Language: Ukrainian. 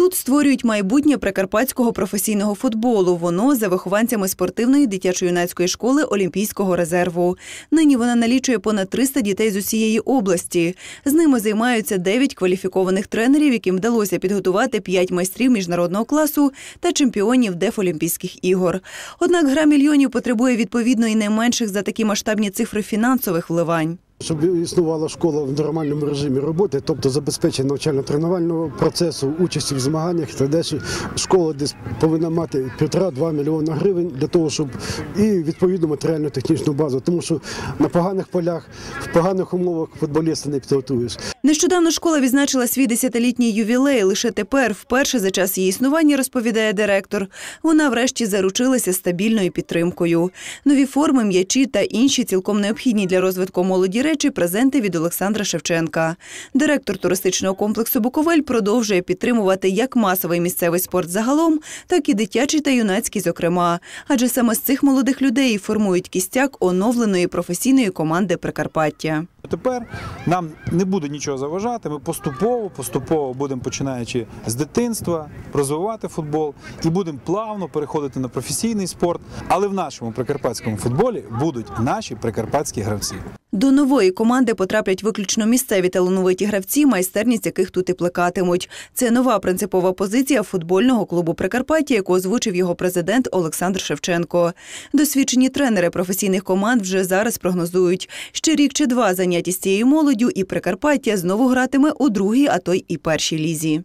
Тут створюють майбутнє прикарпатського професійного футболу. Воно за вихованцями спортивної дитячо-юнацької школи Олімпійського резерву. Нині вона налічує понад 300 дітей з усієї області. З ними займаються 9 кваліфікованих тренерів, яким вдалося підготувати 5 майстрів міжнародного класу та чемпіонів Дефолімпійських ігор. Однак гра мільйонів потребує відповідно і не менших за такі масштабні цифри фінансових вливань. Щоб існувала школа в нормальному режимі роботи, тобто забезпечення навчально-тренувального процесу, участі в змаганнях та далі, школа десь повинна мати півтора-два мільйона гривень для того, щоб і відповідну матеріально-технічну базу, тому що на поганих полях, в поганих умовах футболіста не підготуєш. Нещодавно школа відзначила свій десятилітній ювілей. Лише тепер, вперше за час її існування, розповідає директор. Вона врешті заручилася стабільною підтримкою. Нові форми, м'ячі та інші цілком необхідні для розвитку молоді речі презенти від Олександра Шевченка. Директор туристичного комплексу Буковель продовжує підтримувати як масовий місцевий спорт загалом, так і дитячий та юнацький, зокрема. Адже саме з цих молодих людей формують кістяк оновленої професійної команди Прикарпаття. Тепер нам не буде нічого заважати. Ми поступово, поступово будемо починаючи з дитинства розвивати футбол і будемо плавно переходити на професійний спорт. Але в нашому прикарпатському футболі будуть наші прикарпатські гравці. До нової команди потраплять виключно місцеві талановиті гравці, майстерність яких тут і плекатимуть. Це нова принципова позиція футбольного клубу Прикарпаття, яку озвучив його президент Олександр Шевченко. Досвідчені тренери професійних команд вже зараз прогнозують, ще рік чи два заняті з цією молоддю, і Прикарпаття знову гратиме у другій, а то й першій лізі.